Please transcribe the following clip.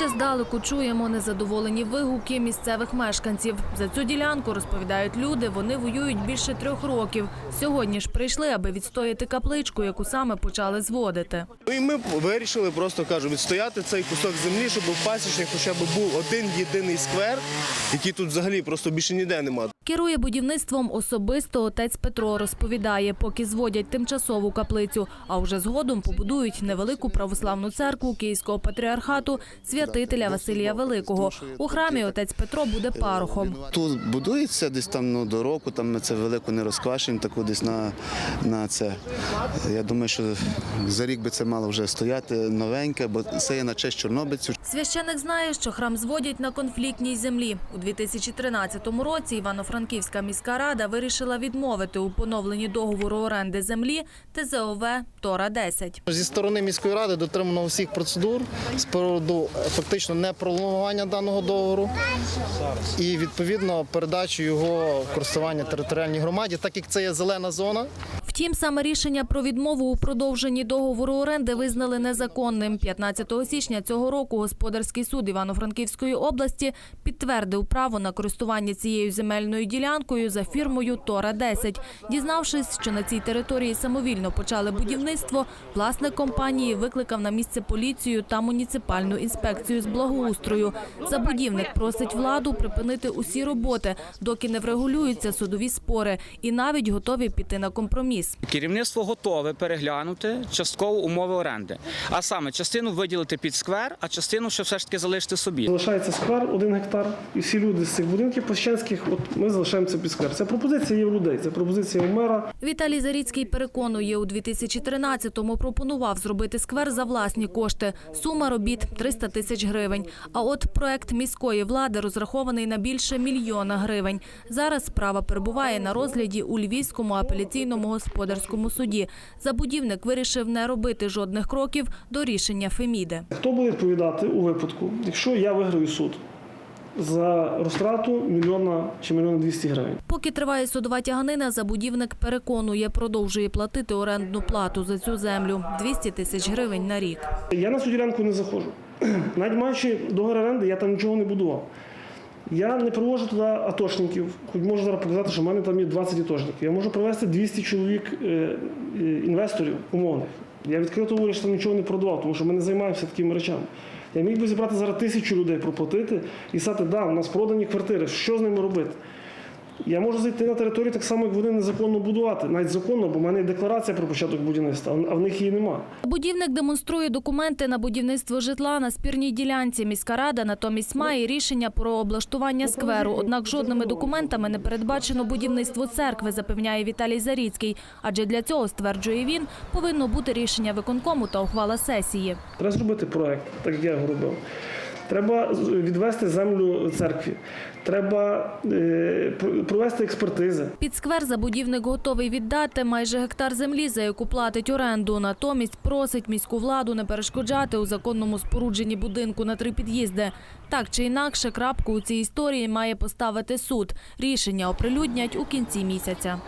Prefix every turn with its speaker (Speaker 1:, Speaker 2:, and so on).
Speaker 1: Ще здалеку чуємо незадоволені вигуки місцевих мешканців. За цю ділянку розповідають люди. Вони воюють більше трьох років. Сьогодні ж прийшли, аби відстояти капличку, яку саме почали зводити.
Speaker 2: Ну і ми вирішили просто кажу, відстояти цей кусок землі, щоб у пасічник хоча б був один єдиний сквер, який тут взагалі просто більше ніде немає.
Speaker 1: Керує будівництвом особисто отець Петро розповідає, поки зводять тимчасову каплицю, а вже згодом побудують невелику православну церкву Київського патріархату святителя Василія Великого. У храмі отець Петро буде парохом.
Speaker 3: Тут будується десь там ну, до року, там ми це велику не розквашуємо, таку десь на, на це. Я думаю, що за рік би це мало вже стояти новеньке, бо це є на честь чорнобильців.
Speaker 1: Священик знає, що храм зводять на конфліктній землі. У 2013 році Івано-Франківська міська рада вирішила відмовити у поновленні договору оренди землі ТЗОВ Тора-10.
Speaker 4: Зі сторони міської ради дотримано всіх процедур з приводу е, фактично непролонгування даного договору і відповідно передачу його користування територіальній громаді, так як це є зелена зона.
Speaker 1: Втім, саме рішення про відмову у продовженні договору оренди визнали незаконним. 15 січня цього року господарський суд Івано-Франківської області підтвердив право на користування цією земельною ділянкою за фірмою Тора 10 Дізнавшись, що на цій території самовільно почали будівництво, власник компанії викликав на місце поліцію та муніципальну інспекцію з благоустрою. Забудівник просить владу припинити усі роботи, доки не врегулюються судові спори, і навіть готові піти на компроміс.
Speaker 5: Керівництво готове переглянути частково умови оренди, а саме частину виділити під сквер, а частину ще все ж таки залишити собі.
Speaker 6: Залишається сквер один гектар, і всі люди з цих будинків пощанських, от ми залишаємо це під сквер. Це пропозиція є у людей, це пропозиція у мера.
Speaker 1: Віталій Заріцький переконує, у 2013-му пропонував зробити сквер за власні кошти. Сума робіт 300 тисяч гривень. А от проект міської влади розрахований на більше мільйона гривень. Зараз справа перебуває на розгляді у Львівському апеляційному господарському суді. Забудівник вирішив не робити жодних кроків до рішення Феміди.
Speaker 6: Хто буде відповідати у випадку, якщо я виграю суд за розтрату мільйона чи мільйона двісті гривень?
Speaker 1: Поки триває судова тяганина, забудівник переконує, продовжує платити орендну плату за цю землю 200 тисяч гривень на рік.
Speaker 6: Я на цю ділянку не заходжу. Навіть маючи договір оренди, я там нічого не будував. Я не привожу туди атошників, хоч можу зараз показати, що в мене там є 20 атошників. Я можу привезти 200 чоловік е, е, інвесторів умовних. Я відкрито говорю, що там нічого не продавав, тому що ми не займаємося такими речами. Я міг би зібрати зараз тисячу людей, проплатити і сказати, да, у нас продані квартири, що з ними робити? Я можу зайти на територію так само, як вони незаконно будувати, навіть законно, бо в мене є декларація про початок будівництва, а в них її немає.
Speaker 1: Будівник демонструє документи на будівництво житла на спірній ділянці. Міська рада натомість має рішення про облаштування скверу. Однак жодними документами не передбачено будівництво церкви, запевняє Віталій Заріцький. Адже для цього, стверджує він, повинно бути рішення виконкому та ухвала сесії.
Speaker 6: Треба зробити проект, так як я його робив. Треба відвести землю церкві. Треба е, провести експертизи.
Speaker 1: Під сквер забудівник готовий віддати майже гектар землі, за яку платить оренду. Натомість просить міську владу не перешкоджати у законному спорудженні будинку на три під'їзди. Так чи інакше, крапку у цій історії має поставити суд. Рішення оприлюднять у кінці місяця.